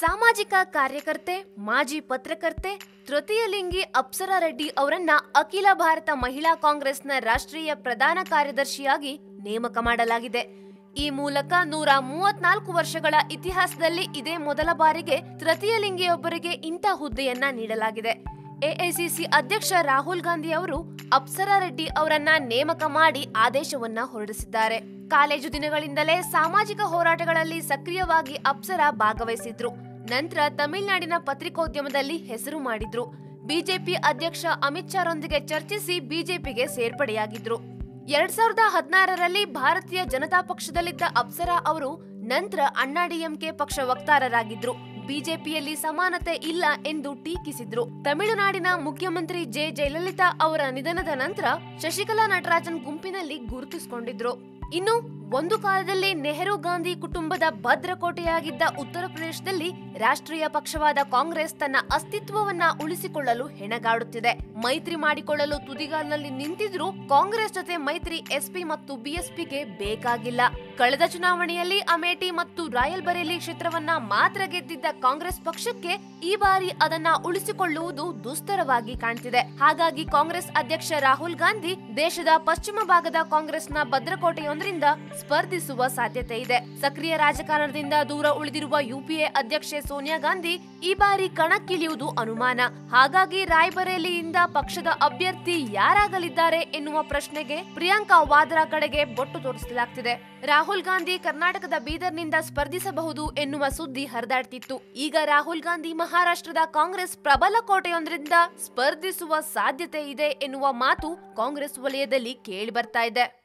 ಸಾಮಾಜಿಕ ಕಾರ್ಯಕರ್ತೆ, ಮಾಜಿ ಪತ್ರಕರ್ತೆ ತೃತೀಯ ಲಿಂಗಿ ಅಪ್ಸರಾ ರೆಡ್ಡಿ ಅವರನ್ನ ಅಖಿಲ ಭಾರತ ಮಹಿಳಾ ಕಾಂಗ್ರೆಸ್ನ ರಾಷ್ಟ್ರೀಯ ಪ್ರಧಾನ ಕಾರ್ಯದರ್ಶಿಯಾಗಿ ನೇಮಕ ಮಾಡಲಾಗಿದೆ. ಈ ಮೂಲಕ ನೂರ ಮೂವತ್ನಾಲ್ಕು ವರ್ಷಗಳ ಇತಿಹಾಸದಲ್ಲಿ ಇದೇ ಮೊದಲ ಬಾರಿಗೆ ತೃತೀಯ ಲಿಂಗಿಯೊಬ್ಬರಿಗೆ ಇಂಥ ಹುದ್ದೆಯನ್ನ ನೀಡಲಾಗಿದೆ. ಎಐಸಿಸಿ ಅಧ್ಯಕ್ಷ ರಾಹುಲ್ ಗಾಂಧಿ ಅವರು ಅಪ್ಸರಾ ರೆಡ್ಡಿ ಅವರನ್ನ ನೇಮಕ ಮಾಡಿ ಆದೇಶವನ್ನ ಹೊರಡಿಸಿದ್ದಾರೆ. ಕಾಲೇಜು ದಿನಗಳಿಂದಲೇ ಸಾಮಾಜಿಕ ಹೋರಾಟಗಳಲ್ಲಿ ಸಕ್ರಿಯವಾಗಿ ಅಪ್ಸರಾ ಭಾಗವಹಿಸಿದ್ರು. ನಂತರ ತಮಿಳುನಾಡಿನ ಪತ್ರಿಕೋದ್ಯಮದಲ್ಲಿ ಹೆಸರು ಮಾಡಿದ್ರು. ಬಿಜೆಪಿ ಅಧ್ಯಕ್ಷ ಅಮಿತ್ ಶಾರೊಂದಿಗೆ ಚರ್ಚಿಸಿ ಬಿಜೆಪಿಗೆ ಸೇರ್ಪಡೆಯಾಗಿದ್ರು. ಎರಡ್ ಸಾವಿರದ ಹದಿನಾರರಲ್ಲಿ ಭಾರತೀಯ ಜನತಾ ಪಕ್ಷದಲ್ಲಿದ್ದ ಅಪ್ಸರಾ ಅವರು ನಂತರ ಅಣ್ಣಾಡಿಎಂಕೆ ಪಕ್ಷ ವಕ್ತಾರರಾಗಿದ್ರು. ಬಿಜೆಪಿಯಲ್ಲಿ ಸಮಾನತೆ ಇಲ್ಲ ಎಂದು ಟೀಕಿಸಿದ್ರು. ತಮಿಳುನಾಡಿನ ಮುಖ್ಯಮಂತ್ರಿ ಜೆ. ಜಯಲಲಿತಾ ಅವರ ನಿಧನದ ನಂತರ ಶಶಿಕಲಾ ನಟರಾಜನ್ ಗುಂಪಿನಲ್ಲಿ ಗುರುತಿಸಿಕೊಂಡಿದ್ರು. ಇನ್ನು ಒಂದು ಕಾಲದಲ್ಲಿ ನೆಹರು ಗಾಂಧಿ ಕುಟುಂಬದ ಭದ್ರಕೋಟೆಯಾಗಿದ್ದ ಉತ್ತರ ಪ್ರದೇಶದಲ್ಲಿ ರಾಷ್ಟ್ರೀಯ ಪಕ್ಷವಾದ ಕಾಂಗ್ರೆಸ್ ತನ್ನ ಅಸ್ತಿತ್ವವನ್ನ ಉಳಿಸಿಕೊಳ್ಳಲು ಹೆಣಗಾಡುತ್ತಿದೆ. ಮೈತ್ರಿ ಮಾಡಿಕೊಳ್ಳಲು ತುದಿಗಾಲಿನಲ್ಲಿ ನಿಂತಿದ್ರೂ ಕಾಂಗ್ರೆಸ್ ಜೊತೆ ಮೈತ್ರಿ ಎಸ್ಪಿ ಮತ್ತು ಬಿಎಸ್ಪಿಗೆ ಬೇಕಾಗಿಲ್ಲ. ಕಳೆದ ಚುನಾವಣೆಯಲ್ಲಿ ಅಮೇಠಿ ಮತ್ತು ರಾಯಲ್ ಬರೇಲಿ ಕ್ಷೇತ್ರವನ್ನ ಮಾತ್ರ ಗೆದ್ದಿದ್ದ ಕಾಂಗ್ರೆಸ್ ಪಕ್ಷಕ್ಕೆ ಈ ಬಾರಿ ಅದನ್ನ ಉಳಿಸಿಕೊಳ್ಳುವುದು ದುಸ್ತರವಾಗಿ ಕಾಣ್ತಿದೆ. ಹಾಗಾಗಿ ಕಾಂಗ್ರೆಸ್ ಅಧ್ಯಕ್ಷ ರಾಹುಲ್ ಗಾಂಧಿ ದೇಶದ ಪಶ್ಚಿಮ ಭಾಗದ ಕಾಂಗ್ರೆಸ್ನ ಭದ್ರಕೋಟೆಯೊಂದರಿಂದ ಸ್ಪರ್ಧಿಸುವ ಸಾಧ್ಯತೆ ಇದೆ. ಸಕ್ರಿಯ ರಾಜಕಾರಣದಿಂದ ದೂರ ಉಳಿದಿರುವ ಯುಪಿಎ ಅಧ್ಯಕ್ಷೆ ಸೋನಿಯಾ ಗಾಂಧಿ ಈ ಬಾರಿ ಕಣಕ್ಕಿಳಿಯುವುದು ಅನುಮಾನ. ಹಾಗಾಗಿ ರಾಯ್ಬರೇಲಿಯಿಂದ ಪಕ್ಷದ ಅಭ್ಯರ್ಥಿ ಯಾರಾಗಲಿದ್ದಾರೆ ಎನ್ನುವ ಪ್ರಶ್ನೆಗೆ ಪ್ರಿಯಾಂಕಾ ವಾದ್ರಾ ಕಡೆಗೆ ಬೊಟ್ಟು ತೋರಿಸಲಾಗ್ತಿದೆ. ರಾಹುಲ್ ಗಾಂಧಿ ಕರ್ನಾಟಕದ ಬೀದರ್ನಿಂದ ಸ್ಪರ್ಧಿಸಬಹುದು ಎನ್ನುವ ಸುದ್ದಿ ಹರಿದಾಡ್ತಿತ್ತು. ಈಗ ರಾಹುಲ್ ಗಾಂಧಿ ಮಹಾರಾಷ್ಟ್ರದ ಕಾಂಗ್ರೆಸ್ ಪ್ರಬಲ ಕೋಟೆಯೊಂದರಿಂದ ಸ್ಪರ್ಧಿಸುವ ಸಾಧ್ಯತೆ ಇದೆ ಎನ್ನುವ ಮಾತು ಕಾಂಗ್ರೆಸ್ ವಲಯದಲ್ಲಿ ಕೇಳಿ ಬರ್ತಾ ಇದೆ.